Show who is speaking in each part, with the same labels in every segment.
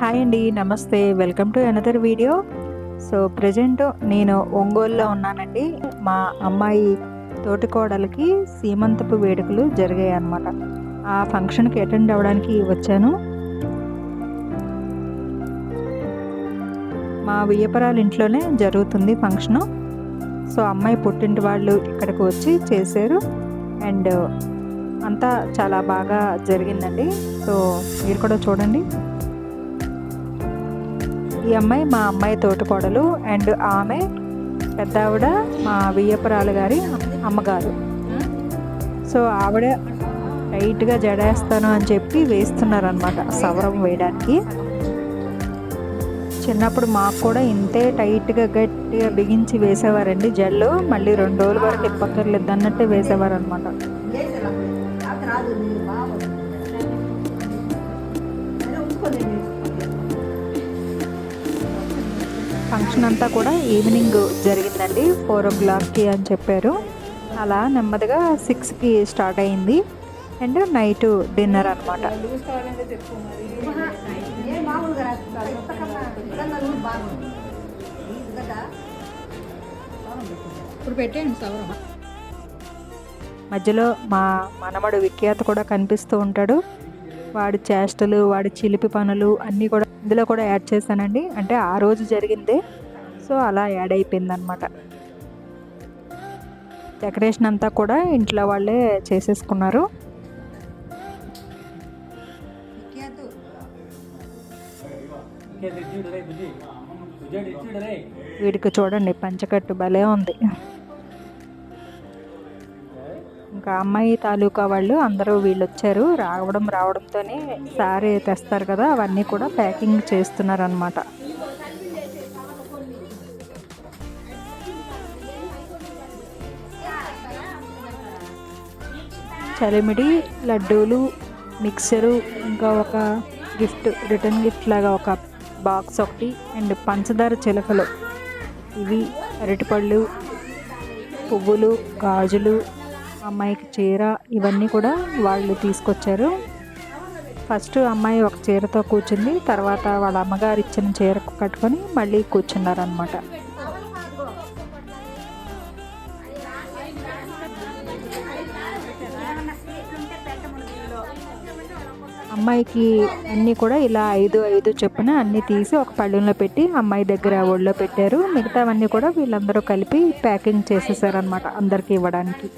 Speaker 1: Hi అండి నమస్తే. Welcome to another video so present నేను ఒంగోలులో ఉన్నానండి. మా అమ్మాయి తోటికోడలకి సీమంతపు వేడుకలు జరిగాయి అనమాట ఆ ఫంక్షన్కి అటెండ్ అవ్వడానికి వచ్చాను. మా వియ్యపరాల ఇంట్లోనే జరుగుతుంది ఫంక్షను. సో అమ్మాయి పుట్టింటి వాళ్ళు ఇక్కడికి వచ్చి చేశారు. అండ్ అంతా చాలా బాగా జరిగిందండి. సో మీరు కూడా చూడండి. ఈ అమ్మాయి మా అమ్మాయి తోటికోడలు అండ్ ఆమె పెద్ద ఆవిడ మా వియ్యపురాలు గారి అమ్మగారు. సో ఆవిడ టైట్గా జడేస్తాను అని చెప్పి వేస్తున్నారనమాట సవరం వేయడానికి. చిన్నప్పుడు మాకు కూడా ఇంతే టైట్గా గట్టిగా బిగించి వేసేవారండి జల్లు. మళ్ళీ రెండు రోజుల వరకు ఇప్పక్కర్లేదు అన్నట్టే వేసేవారు అనమాట ఫంక్షన్ అంతా కూడా ఈవినింగ్ జరిగిందండి ఫోర్ ఓ క్లాక్కి అని చెప్పారు. అలా నెమ్మదిగా సిక్స్కి స్టార్ట్ అయింది. అండ్ నైట్ డిన్నర్ అనమాట
Speaker 2: ఇప్పుడు పెట్టేయండి సవరం
Speaker 1: మధ్యలో మా మనమడు విఖ్యాత కూడా కనిపిస్తూ ఉంటాడు. వాడి చేష్టలు వాడి చిలిపి పనులు అన్నీ కూడా ఇందులో కూడా యాడ్ చేశానండి. అంటే ఆ రోజు జరిగిందే. సో అలా యాడ్ అయిపోయింది అనమాట డెకరేషన్ అంతా కూడా ఇంట్లో వాళ్ళే చేసేసుకున్నారు. వీడికి చూడండి పంచకట్టు భలే ఉంది. ఇంకా అమ్మాయి తాలూకా వాళ్ళు అందరూ వీళ్ళు వచ్చారు రావడం రావడంతోనే సారీ తెస్తారు కదా అవన్నీ కూడా ప్యాకింగ్ చేస్తున్నారు అనమాట చలిమిడి లడ్డూలు మిక్సరు ఇంకా ఒక గిఫ్ట్ రిటర్న్ గిఫ్ట్ లాగా ఒక బాక్స్ ఒకటి అండ్ పంచదార చిలకలు. ఇవి అరటిపళ్ళు పువ్వులు గాజులు అమ్మాయికి చీర ఇవన్నీ కూడా వాళ్ళు తీసుకొచ్చారు. ఫస్ట్ అమ్మాయి ఒక చీరతో కూర్చుంది తర్వాత వాళ్ళ అమ్మగారు ఇచ్చిన చీర కట్టుకొని మళ్ళీ కూర్చున్నారనమాట అమ్మాయికి అన్నీ కూడా ఇలా ఐదు ఐదు చొప్పున అన్నీ తీసి ఒక పళ్ళెంలో పెట్టి అమ్మాయి దగ్గర ఒళ్ళో పెట్టారు. మిగతావన్నీ కూడా వీళ్ళందరూ కలిపి ప్యాకింగ్ చేసేసారనమాట అందరికీ ఇవ్వడానికి.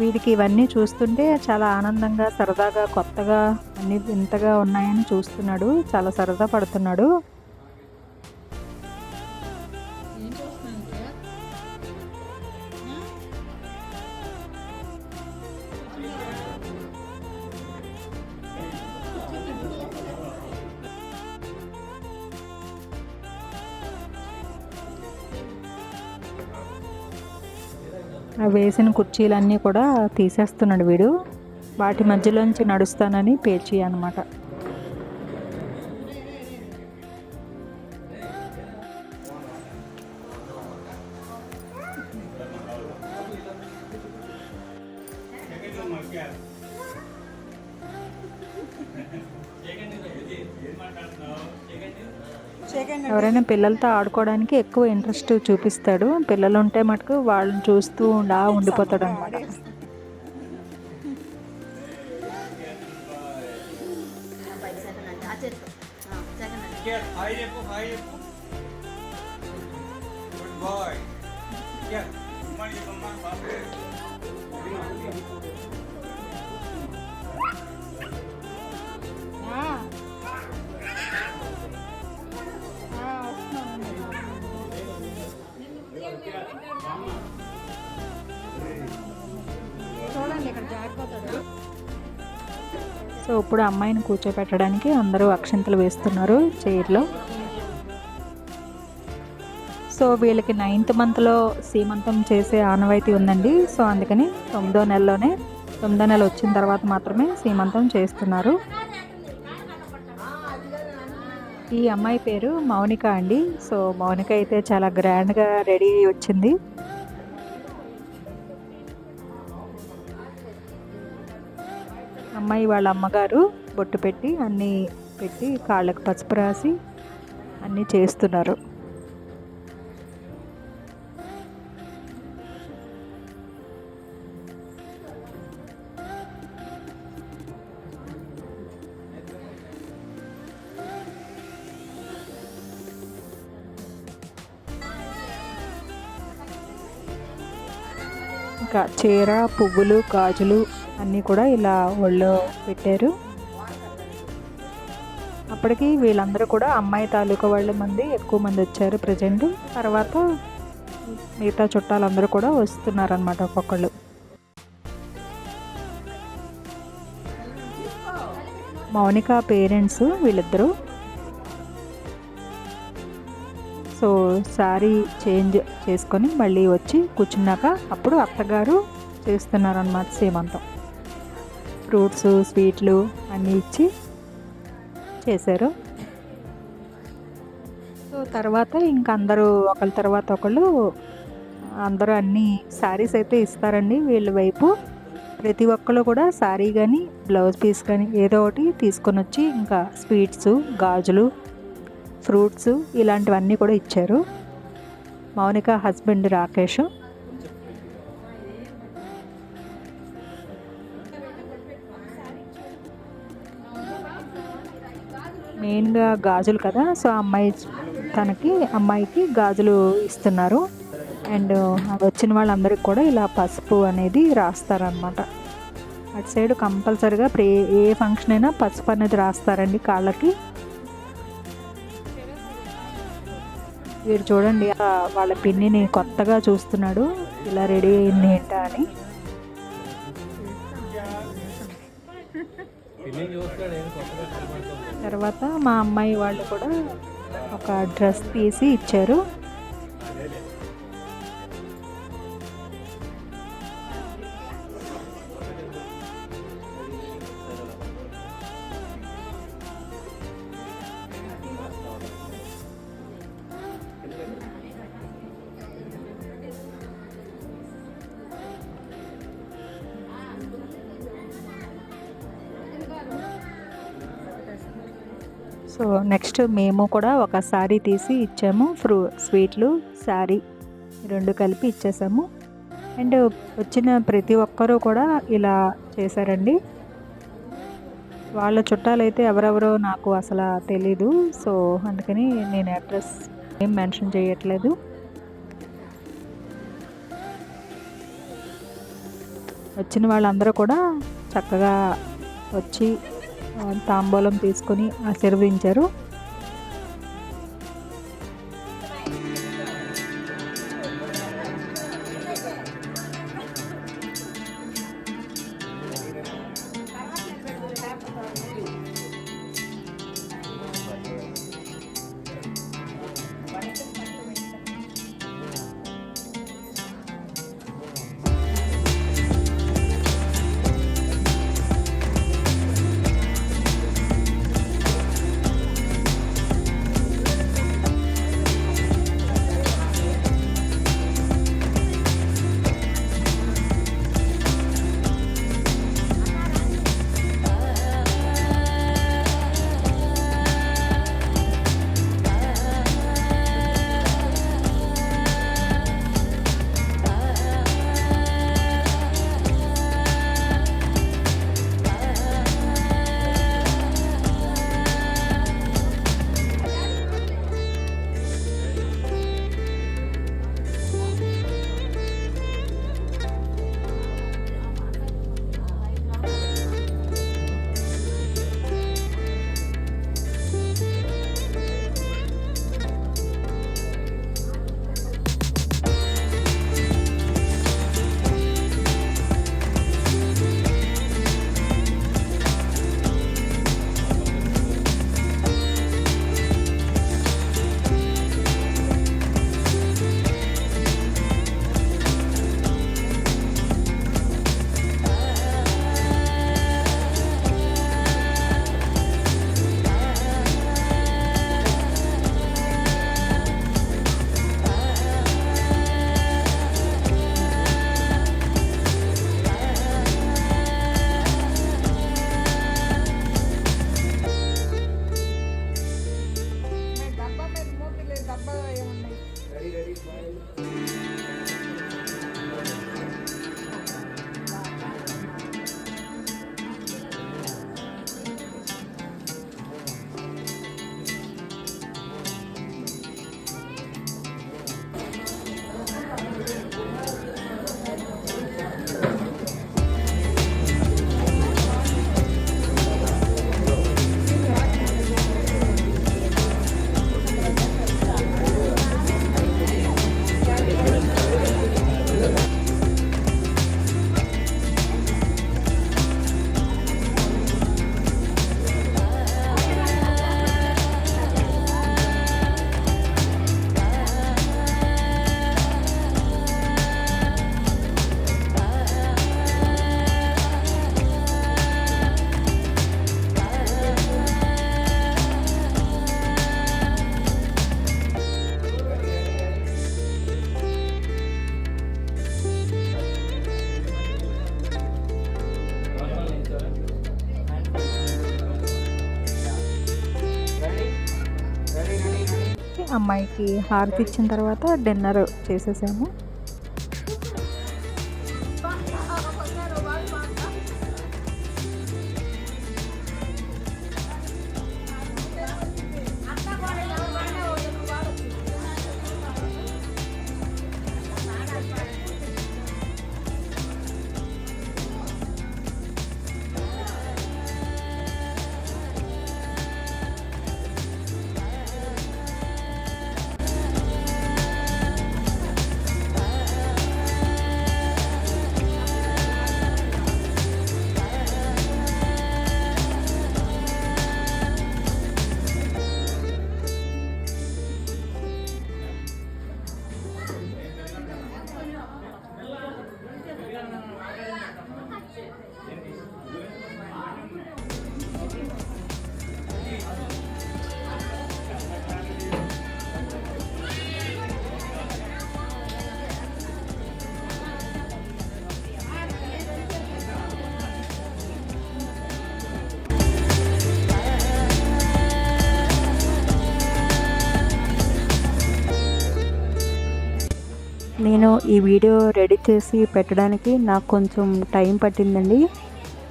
Speaker 1: వీడికి ఇవన్నీ చూస్తుంటే చాలా ఆనందంగా సరదాగా కొత్తగా అన్ని వింతగా ఉన్నాయని చూస్తున్నాడు. చాలా సరదా పడుతున్నాడు. వేసిన కుర్చీలన్నీ కూడా తీసేస్తున్నాడు వీడు. వాటి మధ్యలోంచి నడుస్తానని పేచి అనమాట ఎవరైనా పిల్లలతో ఆడుకోవడానికి ఎక్కువ ఇంట్రెస్ట్ చూపిస్తాడు. పిల్లలు ఉంటే మటుకు వాళ్ళని చూస్తూ ఉండా ఉండిపోతాడు అనమాట
Speaker 3: హాయ్
Speaker 1: సో ఇప్పుడు అమ్మాయిని కూర్చోపెట్టడానికి అందరూ అక్షింతలు వేస్తున్నారు చైర్లో. సో వీళ్ళకి నైన్త్ మంత్లో సీమంతం చేసే ఆనవాయితీ ఉందండి. సో అందుకని తొమ్మిదో నెలలోనే తొమ్మిదో నెల వచ్చిన తర్వాత మాత్రమే సీమంతం చేస్తున్నారు. ఈ అమ్మాయి పేరు మౌనిక అండి. సో మౌనిక అయితే చాలా గ్రాండ్గా రెడీ వచ్చింది. అమ్మాయి వాళ్ళ అమ్మగారు బొట్టు పెట్టి అన్నీ పెట్టి కాళ్ళకు పసుపు రాసి అన్నీ చేస్తున్నారు. ఇంకా చీర పువ్వులు గాజులు అన్నీ కూడా ఇలా ఒళ్ళో పెట్టారు. అప్పటికి వీళ్ళందరూ కూడా అమ్మాయి తాలూకా వాళ్ళ మంది ఎక్కువ మంది వచ్చారు ప్రజెంట్. తర్వాత మిగతా చుట్టాలందరూ కూడా వస్తున్నారనమాట ఒక్కొక్కళ్ళు. మౌనిక పేరెంట్స్ వీళ్ళిద్దరూ. సో శారీ చేంజ్ చేసుకొని మళ్ళీ వచ్చి కూర్చున్నాక అప్పుడు అత్తగారు చేస్తున్నారనమాట అంతా. ఫ్రూట్స్ స్వీట్లు అన్నీ ఇచ్చి చేశారు. సో తర్వాత ఇంక అందరూ ఒకళ్ళ తర్వాత ఒకళ్ళు అందరూ అన్ని శారీస్ అయితే ఇస్తారండి వీళ్ళ వైపు. ప్రతి ఒక్కళ్ళు కూడా శారీ కానీ బ్లౌజ్ పీస్ కానీ ఏదో ఒకటి తీసుకొని వచ్చి ఇంకా స్వీట్స్ గాజులు ఫ్రూట్స్ ఇలాంటివన్నీ కూడా ఇచ్చారు. మౌనిక హస్బెండ్ రాకేష్. మెయిన్గా గాజులు కదా సో అమ్మాయి తనకి అమ్మాయికి గాజులు ఇస్తున్నారు. అండ్ వచ్చిన వాళ్ళందరికీ కూడా ఇలా పసుపు అనేది రాస్తారనమాట అటు సైడ్ కంపల్సరిగా ప్రే ఏ ఫంక్షన్ అయినా పసుపు అనేది రాస్తారండి కాళ్ళకి. వీడు చూడండి వాళ్ళ పిన్నిని కొత్తగా చూస్తున్నాడు. ఇలా రెడీ అయింది ఏంటా అని. తర్వాత మా అమ్మాయి వాళ్ళు కూడా ఒక డ్రెస్ తీసి ఇచ్చారు. సో నెక్స్ట్ మేము కూడా ఒక శారీ తీసి ఇచ్చాము ఫ్రూ స్వీట్లు శారీ రెండు కలిపి ఇచ్చేసాము. అండ్ వచ్చిన ప్రతి ఒక్కరూ కూడా ఇలా చేశారండి. వాళ్ళ చుట్టాలైతే ఎవరెవరో నాకు అసలు తెలీదు సో అందుకని నేను అడ్రస్ ఏం మెన్షన్ చేయట్లేదు. వచ్చిన వాళ్ళందరూ కూడా చక్కగా వచ్చి తాంబూలం తీసుకొని ఆశీర్వదించారు అమ్మాయికి హారతి ఇచ్చిన తర్వాత డిన్నర్ చేసేసాము. నేను ఈ వీడియో రెడీ చేసి పెట్టడానికి నాకు కొంచెం టైం పట్టిందండి.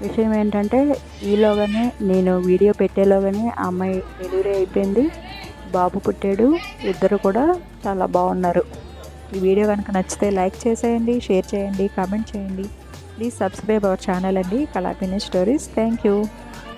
Speaker 1: విషయం ఏంటంటే ఈలోగానే నేను వీడియో పెట్టేలోగానే ఆ అమ్మాయి డెలివరీ అయిపోయింది. బాబు పుట్టాడు. ఇద్దరు కూడా చాలా బాగున్నారు. ఈ వీడియో కనుక నచ్చితే లైక్ చేసేయండి షేర్ చేయండి కామెంట్ చేయండి. ప్లీజ్ సబ్స్క్రైబ్ అవర్ ఛానల్ అండి. కళాపిని స్టోరీస్. Thank you.